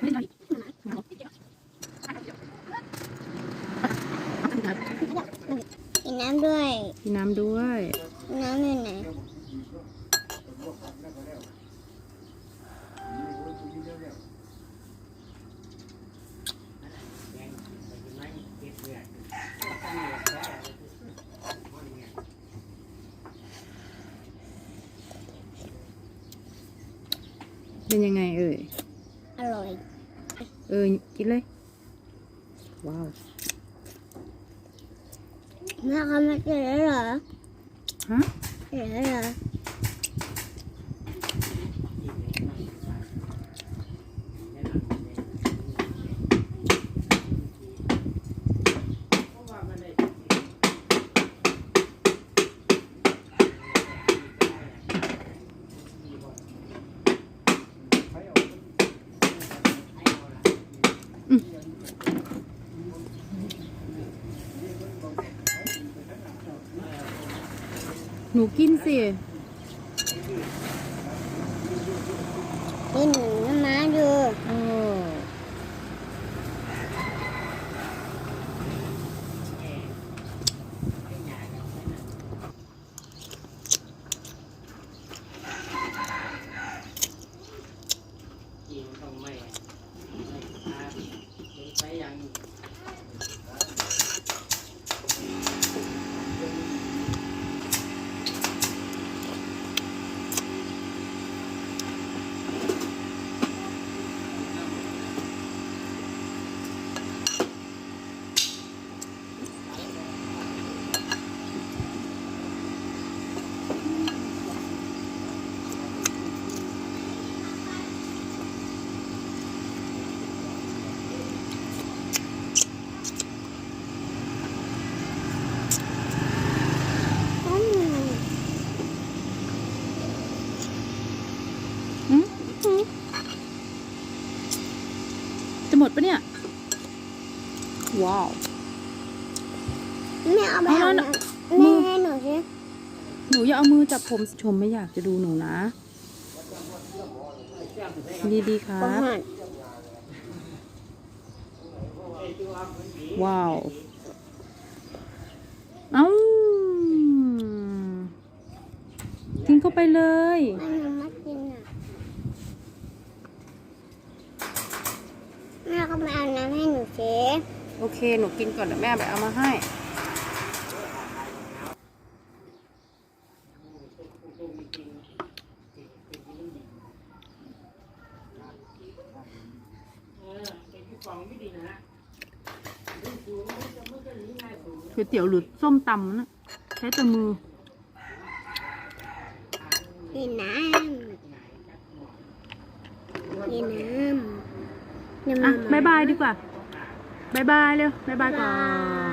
กินน้ำด้วย กินน้ำด้วย น้ำอยู่ไหนเป็นยังไงเอ่ย อร่อยเออกินเลยว้าว หนูกินสิเหรอฮะกินแล้วเหรอหนูกินสิ กินน้ำม้าดู เออ อืม อืมอืมจะ หมดปะเนี่ย ว้าว แม่เอาไปเอาเอาแล้วน้นะำแม่ให้หนูสิหนูอย่าเอามือจับผมสิชมไม่อยากจะดูหนูนะ ดีๆครัประบหารว้าว เอ้ากินเข้าไปเลยแม่หนูมากินอะแม่ก็ไปเอาน้ำให้หนูสิ โอเค หนูกินก่อนเดี๋ยวแม่ไปเอามาให้ก๋วยเตี๋ยวหรือส้มตำนะใช้แต่มือกินน้ำกินน้ำน้ำอะมาบายบายดีกว่า บายบายเร็วบายบายก่อน